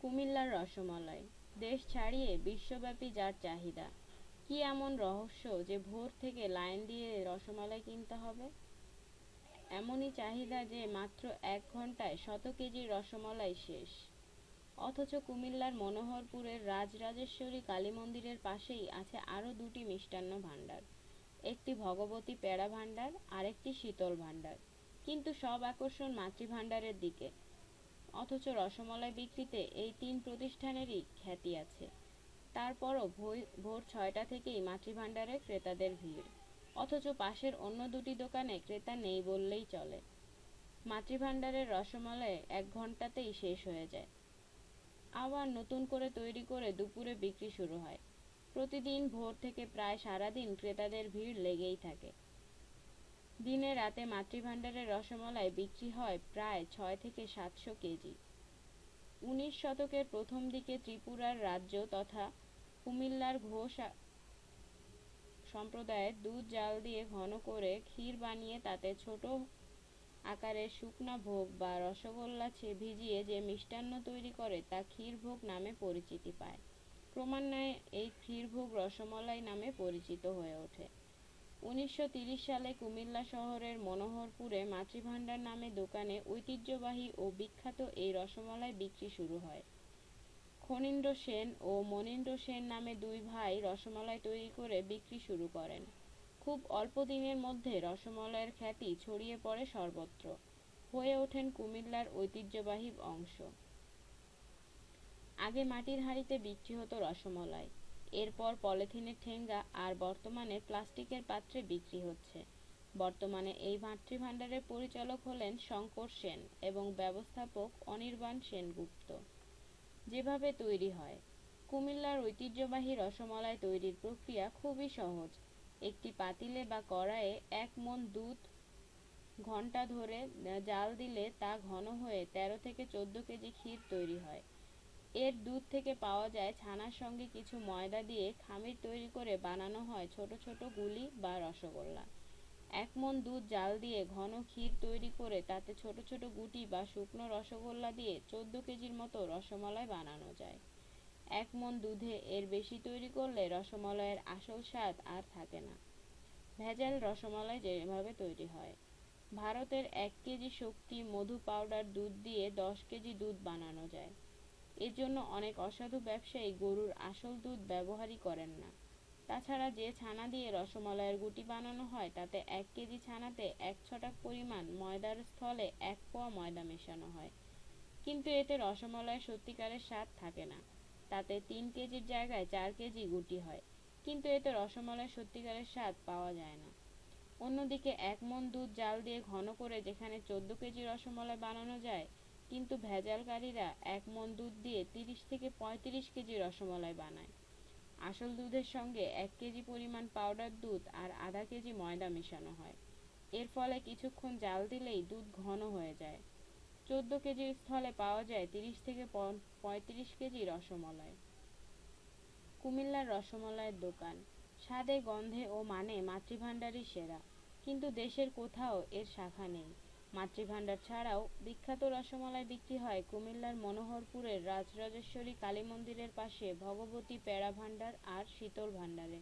কুমিল্লার রসমালাই। দেশ ছাড়িয়ে বিশ্বব্যাপী যার চাহিদা। কি এমন রহস্য যে ভোর থেকে লাইন দিয়ে রসমালাই কিনতে হবে? এমনই চাহিদা যে মাত্র এক ঘন্টায় শত কেজি রসমালাই শেষ। অথচ কুমিল্লার মনোহরপুরের রাজরাজেশ্বরী কালী মন্দিরের পাশেই আছে আরও দুটি মিষ্টান্ন ভাণ্ডার। একটি ভগবতী পেড়া ভাণ্ডার, আরেকটি শীতল ভাণ্ডার। কিন্তু সব আকর্ষণ মাতৃভাণ্ডারের দিকে। অথচ রসমালাই বিক্রিতে এই তিন প্রতিষ্ঠানেরই খ্যাতি আছে। তারপরও ভোর ছয়টা থেকেই মাতৃভাণ্ডারে ক্রেতাদের ভিড়। অথচ পাশের অন্য দুটি দোকানে ক্রেতা নেই বললেই চলে। মাতৃভাণ্ডারের রসমালাই এক ঘন্টাতেই শেষ হয়ে যায়। আবার নতুন করে তৈরি করে দুপুরে বিক্রি শুরু হয়। প্রতিদিন ভোর থেকে প্রায় সারাদিন ক্রেতাদের ভিড় লেগেই থাকে। দিনে রাতে মাতৃভাণ্ডারের রসমালাই বিক্রি হয় প্রায় ছয় থেকে সাতশো কেজি। উনিশ শতকের প্রথম দিকে ত্রিপুরার রাজ্য তথা কুমিল্লার ঘোষ সম্প্রদায়ের দুধ জাল দিয়ে ঘন করে ক্ষীর বানিয়ে তাতে ছোট আকারের শুকনা ভোগ বা রসগোল্লা ভিজিয়ে যে মিষ্টান্ন তৈরি করে তা ক্ষীরভোগ নামে পরিচিতি পায়। ক্রমান্বয়ে এই ক্ষীরভোগ রসমলাই নামে পরিচিত হয়ে ওঠে। উনিশশো সালে কুমিল্লা শহরের মনোহরপুরে মাতৃভাণ্ডার নামে দোকানে ঐতিহ্যবাহী ও বিখ্যাত এই রসমালাই বিক্রি শুরু হয়। খনীন্দ্র সেন ও মনীন্দ্র সেন নামে দুই ভাই রসমালাই তৈরি করে বিক্রি শুরু করেন। খুব অল্প দিনের মধ্যে রসমালাইয়ের খ্যাতি ছড়িয়ে পড়ে সর্বত্র। হয়ে ওঠেন কুমিল্লার ঐতিহ্যবাহী অংশ। আগে মাটির হাঁড়িতে বিক্রি হতো রসমলাই। এরপর পলিথিনের ঠেঙ্গা আর বর্তমানে প্লাস্টিকের পাত্রে বিক্রি হচ্ছে। বর্তমানে এই মাতৃভাণ্ডারের পরিচালক হলেন শঙ্কর সেন এবং ব্যবস্থাপক অনির্বাণ সেনগুপ্ত। যেভাবে তৈরি হয়, কুমিল্লার ঐতিহ্যবাহী রসমালাই তৈরির প্রক্রিয়া খুবই সহজ। একটি পাতিলে বা কড়াইয়ে এক মন দুধ ঘণ্টা ধরে জাল দিলে তা ঘন হয়ে তেরো থেকে চোদ্দ কেজি ক্ষীর তৈরি হয়। এর দুধ থেকে পাওয়া যায় ছানার সঙ্গে কিছু ময়দা দিয়ে খামির তৈরি করে বানানো হয় ছোট ছোট গুলি বা রসগোল্লা। এক মন দুধ জাল দিয়ে ঘন ক্ষীর তৈরি করে তাতে ছোট ছোট গুটি বা শুকনো রসগোল্লা দিয়ে চোদ্দ কেজির মতো রসমালাই বানানো যায়। এক মন দুধে এর বেশি তৈরি করলে রসমালাইয়ের আসল স্বাদ আর থাকে না। ভেজাল রসমালাই যেভাবে তৈরি হয়। ভারতের এক কেজি শক্তি মধু পাউডার দুধ দিয়ে দশ কেজি দুধ বানানো যায়। এর জন্য অনেক অসাধু ব্যবসায়ী গরুর আসল দুধ ব্যবহারই করেন না। তাছাড়া যে ছানা দিয়ে রসমালাইয়ের গুটি বানানো হয়, তাতে এক কেজি ছানাতে এক ছটাক পরিমাণ ময়দার স্থলে এক পোয়া ময়দা মেশানো হয়। কিন্তু এতে রসমালাইয়ের সত্যিকারের স্বাদ থাকে না। তাতে তিন কেজির জায়গায় চার কেজি গুটি হয়, কিন্তু এতে রসমালাইয়ের সত্যিকারের স্বাদ পাওয়া যায় না। অন্যদিকে এক মন দুধ জাল দিয়ে ঘন করে যেখানে চোদ্দ কেজি রসমালাই বানানো যায় কিন্তু ভেজালকারীরা এক মন দুধ দিয়ে তিরিশ থেকে পঁয়ত্রিশ কেজি রসমালাই বানায়। আসল দুধের সঙ্গে এক কেজি পরিমাণ পাউডার দুধ আর আধা কেজি ময়দা মেশানো হয়। এর ফলে কিছুক্ষণ জাল দিলেই দুধ ঘন হয়ে যায়। চোদ্দ কেজির স্থলে পাওয়া যায় তিরিশ থেকে পঁয়ত্রিশ কেজি রসমলাই। কুমিল্লার রসমলাইয়ের দোকান। স্বাদে, গন্ধে ও মানে মাতৃভাণ্ডারই সেরা। কিন্তু দেশের কোথাও এর শাখা নেই। মাতৃভাণ্ডার ছাড়াও বিখ্যাত রসমালাই বিক্রি হয় কুমিল্লার মনোহরপুরের রাজরাজেশ্বরী কালী মন্দিরের পাশে, ভগবতী পেড়া ভাণ্ডার আর শীতল ভাণ্ডারে।